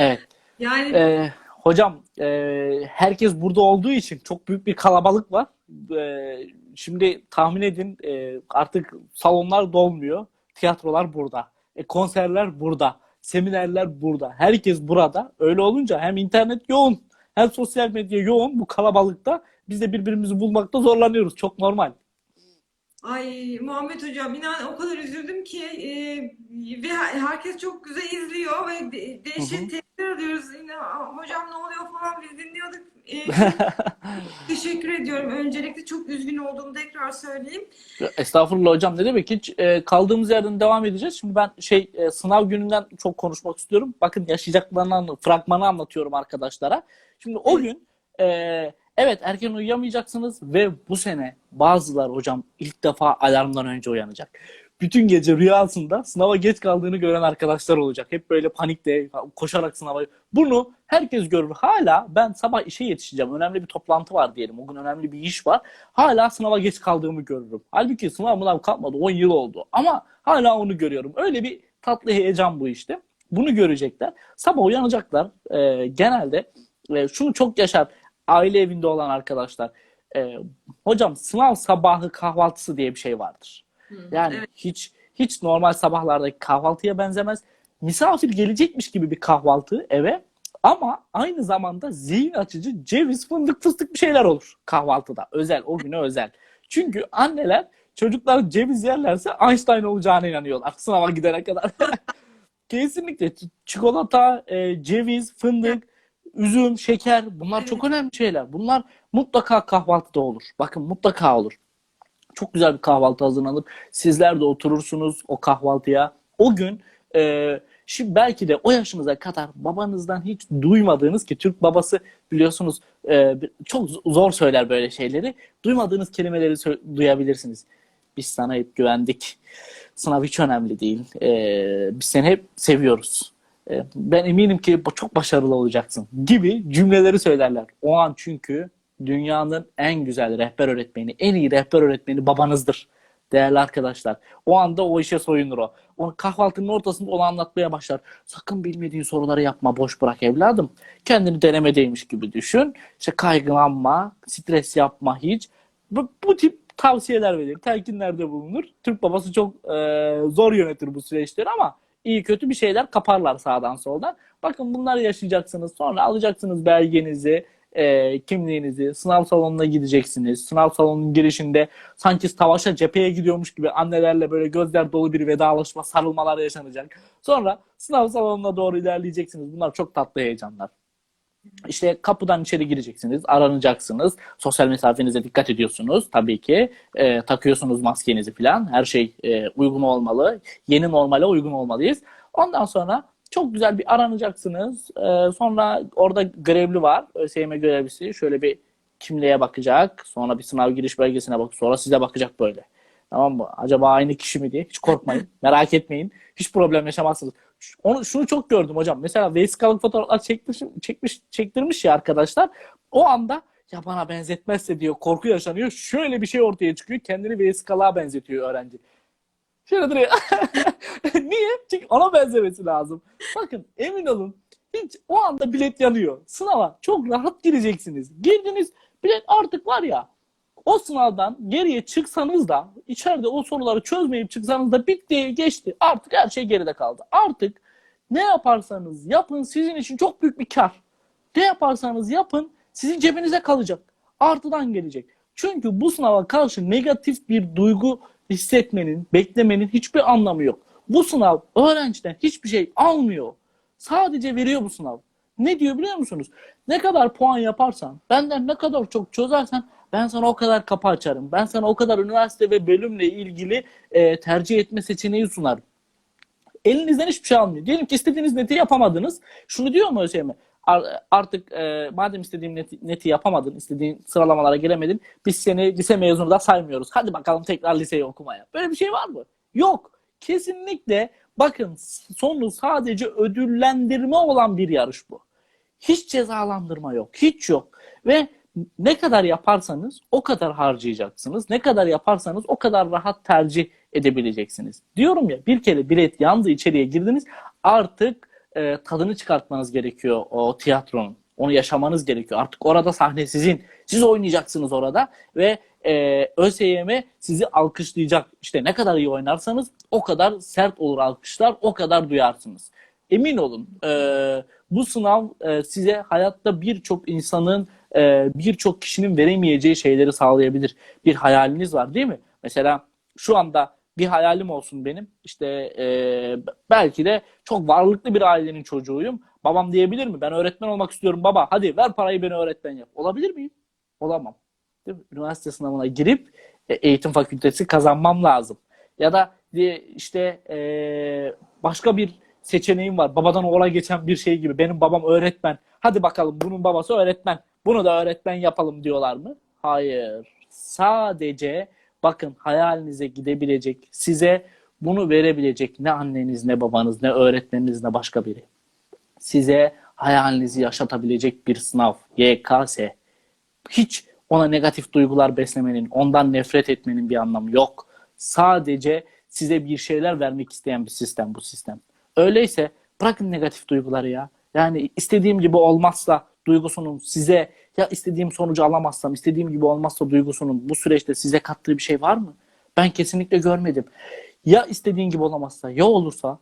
Evet. Yani Ee, hocam e, herkes burada olduğu için çok büyük bir kalabalık var. Ee, şimdi tahmin edin e, artık salonlar dolmuyor. Tiyatrolar burada. E, konserler burada. Seminerler burada. Herkes burada. Öyle olunca hem internet yoğun hem sosyal medya yoğun bu kalabalıkta biz de birbirimizi bulmakta zorlanıyoruz. Çok normal. Ay Muhammed Hocam inan o kadar üzüldüm ki e, ve herkes çok güzel izliyor ve de, dehşet tepkiler alıyoruz. Yine, "Aa, hocam ne oluyor falan biz dinliyorduk. E, teşekkür ediyorum. Öncelikle çok üzgün olduğumu tekrar söyleyeyim. Estağfurullah hocam ne demek hiç e, kaldığımız yerden devam edeceğiz. Şimdi ben şey e, sınav gününden çok konuşmak istiyorum. Bakın yaşayacaklarını fragmanı anlatıyorum arkadaşlara. Şimdi o gün e, evet erken uyuyamayacaksınız ve bu sene bazılar hocam ilk defa alarmdan önce uyanacak. Bütün gece rüyasında sınava geç kaldığını gören arkadaşlar olacak. Hep böyle panikte koşarak sınava. Bunu herkes görür. Hala ben sabah işe yetişeceğim. Önemli bir toplantı var diyelim. O gün önemli bir iş var. Hala sınava geç kaldığımı görürüm. Halbuki sınav mınav kalkmadı. 10 yıl oldu. Ama hala onu görüyorum. Öyle bir tatlı heyecan bu işte. Bunu görecekler. Sabah uyanacaklar. Ee, genelde e, şunu çok yaşar. Aile evinde olan arkadaşlar. Ee, hocam sınav sabahı kahvaltısı diye bir şey vardır. Yani Evet. hiç hiç normal sabahlardaki kahvaltıya benzemez. Misafir gelecekmiş gibi bir kahvaltı eve ama aynı zamanda zihin açıcı ceviz, fındık, fıstık bir şeyler olur kahvaltıda. Özel, o güne özel. Çünkü anneler çocuklar ceviz yerlerse Einstein olacağına inanıyorlar sınava gidene kadar. Kesinlikle çikolata, e, ceviz, fındık, üzüm, şeker bunlar çok önemli şeyler. Bunlar mutlaka kahvaltıda olur. Bakın mutlaka olur. Çok güzel bir kahvaltı hazırlanır. Sizler de oturursunuz o kahvaltıya. O gün e, şimdi belki de o yaşınıza kadar babanızdan hiç duymadığınız ki Türk babası biliyorsunuz e, çok zor söyler böyle şeyleri. Duymadığınız kelimeleri duyabilirsiniz. Biz sana hep güvendik. Sınav hiç önemli değil. E, biz seni hep seviyoruz. E, ben eminim ki çok başarılı olacaksın gibi cümleleri söylerler. O an çünkü dünyanın en güzel rehber öğretmeni, en iyi rehber öğretmeni babanızdır. Değerli arkadaşlar. O anda o işe soyunur o. Onu kahvaltının ortasında onu anlatmaya başlar. Sakın bilmediğin soruları yapma, boş bırak evladım. Kendini denemedeymiş gibi düşün. İşte kaygılanma, stres yapma hiç. Bu, bu tip tavsiyeler verir, telkinlerde bulunur. Türk babası çok e, zor yönetir bu süreçleri ama iyi kötü bir şeyler kaparlar sağdan soldan. Bakın bunları yaşayacaksınız. Sonra alacaksınız belgenizi, e, kimliğinizi, sınav salonuna gideceksiniz. Sınav salonunun girişinde sanki savaşa cepheye gidiyormuş gibi annelerle böyle gözler dolu bir vedalaşma, sarılmalar yaşanacak. Sonra sınav salonuna doğru ilerleyeceksiniz. Bunlar çok tatlı heyecanlar. İşte kapıdan içeri gireceksiniz, aranacaksınız. Sosyal mesafenize dikkat ediyorsunuz tabii ki. E, takıyorsunuz maskenizi falan. Her şey e, uygun olmalı. Yeni normale uygun olmalıyız. Ondan sonra çok güzel bir aranacaksınız. E, sonra orada görevli var. ÖSYM görevlisi. Şöyle bir kimliğe bakacak. Sonra bir sınav giriş belgesine bak. Sonra size bakacak böyle. Tamam mı? Acaba aynı kişi mi diye. Hiç korkmayın. Merak etmeyin. Hiç problem yaşamazsınız. Onu, şunu çok gördüm hocam. Mesela vesikalık fotoğraflar çekmiş, çekmiş, çektirmiş ya arkadaşlar. O anda ya bana benzetmezse diyor korku yaşanıyor. Şöyle bir şey ortaya çıkıyor. Kendini vesikalığa benzetiyor öğrenci. Şöyle duruyor. Niye? Çünkü ona benzemesi lazım. Bakın emin olun hiç o anda bilet yanıyor. Sınava çok rahat gireceksiniz. Girdiniz bilet artık var ya o sınavdan geriye çıksanız da içeride o soruları çözmeyip çıksanız da bitti geçti. Artık her şey geride kaldı. Artık ne yaparsanız yapın sizin için çok büyük bir kar. Ne yaparsanız yapın sizin cebinize kalacak. Artıdan gelecek. Çünkü bu sınava karşı negatif bir duygu hissetmenin, beklemenin hiçbir anlamı yok. Bu sınav öğrenciden hiçbir şey almıyor. Sadece veriyor bu sınav. Ne diyor biliyor musunuz? Ne kadar puan yaparsan, benden ne kadar çok çözersen ben sana o kadar kapı açarım. Ben sana o kadar üniversite ve bölümle ilgili e, tercih etme seçeneği sunarım. Elinizden hiçbir şey almıyor. Diyelim ki istediğiniz neti yapamadınız. Şunu diyor mu? Ar- Artık e, madem istediğin neti, neti yapamadın, istediğin sıralamalara gelemedin, biz seni lise mezunu da saymıyoruz. Hadi bakalım tekrar liseyi okumaya. Böyle bir şey var mı? Yok. Kesinlikle bakın sonu sadece ödüllendirme olan bir yarış bu. Hiç cezalandırma yok. Hiç yok. Ve ne kadar yaparsanız o kadar harcayacaksınız. Ne kadar yaparsanız o kadar rahat tercih edebileceksiniz. Diyorum ya bir kere bilet yandı içeriye girdiniz artık e, tadını çıkartmanız gerekiyor o tiyatronun. Onu yaşamanız gerekiyor. Artık orada sahne sizin. Siz oynayacaksınız orada ve e, ÖSYM sizi alkışlayacak. İşte ne kadar iyi oynarsanız o kadar sert olur alkışlar, o kadar duyarsınız. Emin olun e, bu sınav e, size hayatta birçok insanın, e, birçok kişinin veremeyeceği şeyleri sağlayabilir. Bir hayaliniz var değil mi? Mesela şu anda bir hayalim olsun benim. İşte e, belki de çok varlıklı bir ailenin çocuğuyum. Babam diyebilir mi? Ben öğretmen olmak istiyorum baba. Hadi ver parayı beni öğretmen yap. Olabilir miyim? Olamam. Değil mi? Üniversite sınavına girip e, eğitim fakültesi kazanmam lazım. Ya da diye işte e, başka bir seçeneğim var. Babadan oğula geçen bir şey gibi. Benim babam öğretmen. Hadi bakalım bunun babası öğretmen. Bunu da öğretmen yapalım diyorlar mı? Hayır. Sadece bakın hayalinize gidebilecek, size bunu verebilecek ne anneniz, ne babanız, ne öğretmeniniz, ne başka biri. Size hayalinizi yaşatabilecek bir sınav, YKS. Hiç ona negatif duygular beslemenin, ondan nefret etmenin bir anlamı yok. Sadece size bir şeyler vermek isteyen bir sistem bu sistem. Öyleyse bırakın negatif duyguları ya. Yani istediğim gibi olmazsa duygusunun size ya istediğim sonucu alamazsam, istediğim gibi olmazsa duygusunun bu süreçte size kattığı bir şey var mı? Ben kesinlikle görmedim. Ya istediğin gibi olamazsa, ya olursa,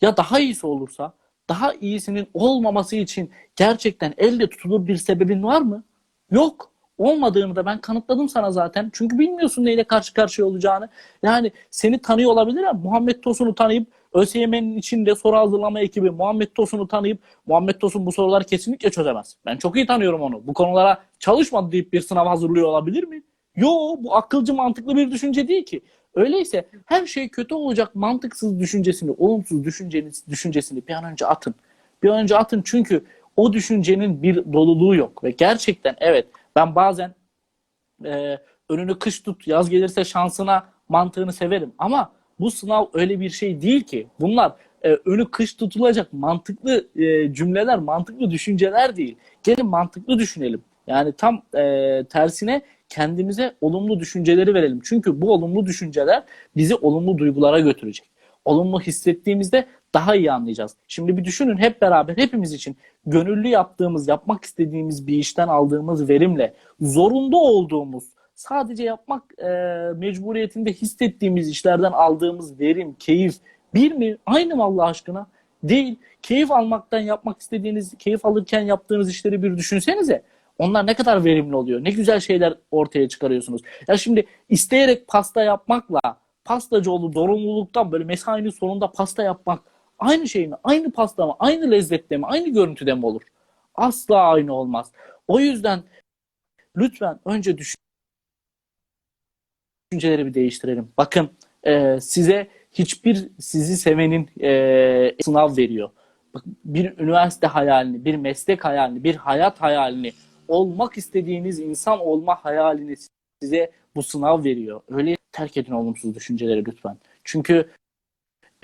ya daha iyisi olursa, daha iyisinin olmaması için gerçekten elde tutulur bir sebebin var mı? Yok. Olmadığını da ben kanıtladım sana zaten. Çünkü bilmiyorsun neyle karşı karşıya olacağını. Yani seni tanıyor olabilir ama Muhammed Tosun'u tanıyıp ÖSYM'nin içinde soru hazırlama ekibi Muhammed Tosun'u tanıyıp Muhammed Tosun bu soruları kesinlikle çözemez. Ben çok iyi tanıyorum onu. Bu konulara çalışmadı deyip bir sınav hazırlıyor olabilir mi? Yo bu akılcı mantıklı bir düşünce değil ki. Öyleyse her şey kötü olacak mantıksız düşüncesini, olumsuz düşünceniz, düşüncesini bir an önce atın. Bir an önce atın çünkü o düşüncenin bir doluluğu yok. Ve gerçekten evet ben bazen e, önünü kış tut, yaz gelirse şansına mantığını severim. Ama bu sınav öyle bir şey değil ki. Bunlar e, önü kış tutulacak mantıklı e, cümleler, mantıklı düşünceler değil. Gelin mantıklı düşünelim. Yani tam e, tersine kendimize olumlu düşünceleri verelim. Çünkü bu olumlu düşünceler bizi olumlu duygulara götürecek. Olumlu hissettiğimizde daha iyi anlayacağız. Şimdi bir düşünün hep beraber hepimiz için gönüllü yaptığımız, yapmak istediğimiz bir işten aldığımız verimle zorunda olduğumuz, sadece yapmak e, mecburiyetinde hissettiğimiz işlerden aldığımız verim, keyif bir mi? Aynı mı Allah aşkına? Değil. Keyif almaktan yapmak istediğiniz, keyif alırken yaptığınız işleri bir düşünsenize. Onlar ne kadar verimli oluyor. Ne güzel şeyler ortaya çıkarıyorsunuz. Ya şimdi isteyerek pasta yapmakla pastacı zorunluluktan böyle mesainin sonunda pasta yapmak aynı şey mi? Aynı pasta mı? Aynı lezzette mi? Aynı görüntüde mi olur? Asla aynı olmaz. O yüzden lütfen önce düşünceleri bir değiştirelim. Bakın e, size hiçbir sizi sevenin e, sınav veriyor. Bak, bir üniversite hayalini, bir meslek hayalini, bir hayat hayalini, olmak istediğiniz insan olma hayalini size bu sınav veriyor. Öyle terk edin olumsuz düşünceleri lütfen. Çünkü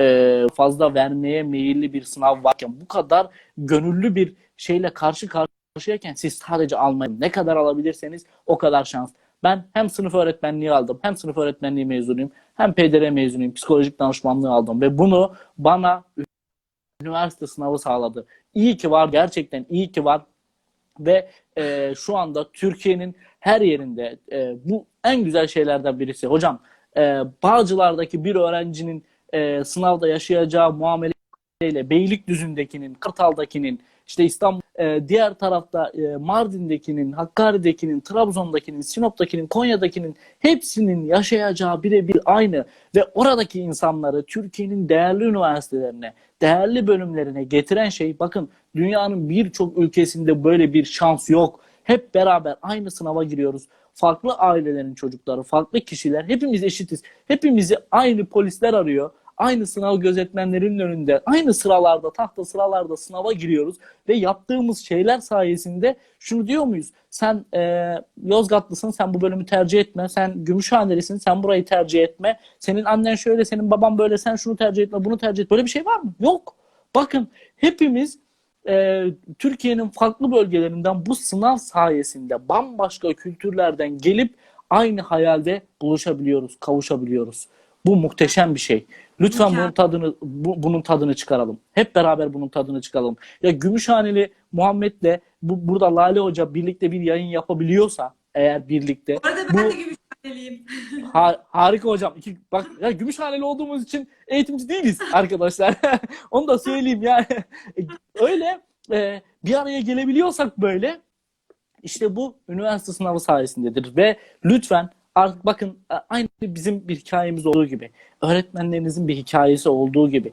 e, fazla vermeye meyilli bir sınav varken bu kadar gönüllü bir şeyle karşı karşıyayken siz sadece almayın. Ne kadar alabilirseniz o kadar şans. Ben hem sınıf öğretmenliği aldım, hem sınıf öğretmenliği mezunuyum, hem PDR mezunuyum, psikolojik danışmanlığı aldım ve bunu bana üniversite sınavı sağladı. İyi ki var, gerçekten iyi ki var ve e, şu anda Türkiye'nin her yerinde e, bu en güzel şeylerden birisi. Hocam e, Bağcılar'daki bir öğrencinin e, sınavda yaşayacağı muameleyle Beylikdüzü'ndekinin, Kartal'dakinin, işte İstanbul, e, diğer tarafta e, Mardin'dekinin, Hakkari'dekinin, Trabzon'dakinin, Sinop'takinin, Konya'dakinin hepsinin yaşayacağı birebir aynı ve oradaki insanları Türkiye'nin değerli üniversitelerine, değerli bölümlerine getiren şey bakın dünyanın birçok ülkesinde böyle bir şans yok. Hep beraber aynı sınava giriyoruz. Farklı ailelerin çocukları, farklı kişiler hepimiz eşitiz. Hepimizi aynı polisler arıyor aynı sınav gözetmenlerinin önünde, aynı sıralarda, tahta sıralarda sınava giriyoruz ve yaptığımız şeyler sayesinde şunu diyor muyuz? Sen e, Yozgatlısın, sen bu bölümü tercih etme. Sen Gümüşhanelisin, sen burayı tercih etme. Senin annen şöyle, senin baban böyle, sen şunu tercih etme, bunu tercih et. Böyle bir şey var mı? Yok. Bakın hepimiz e, Türkiye'nin farklı bölgelerinden bu sınav sayesinde bambaşka kültürlerden gelip aynı hayalde buluşabiliyoruz, kavuşabiliyoruz. Bu muhteşem bir şey. Lütfen Mükemmel. bunun tadını bu- bunun tadını çıkaralım. Hep beraber bunun tadını çıkaralım. Ya Gümüşhaneli Muhammed'le bu burada Lale Hoca birlikte bir yayın yapabiliyorsa eğer birlikte Bu arada bu ben de Gümüşhaneliyim. Ha- harika hocam. İki, bak ya Gümüşhaneli olduğumuz için eğitimci değiliz arkadaşlar. Onu da söyleyeyim yani. Öyle e, bir araya gelebiliyorsak böyle işte bu üniversite sınavı sayesindedir ve lütfen artık bakın aynı bizim bir hikayemiz olduğu gibi öğretmenlerinizin bir hikayesi olduğu gibi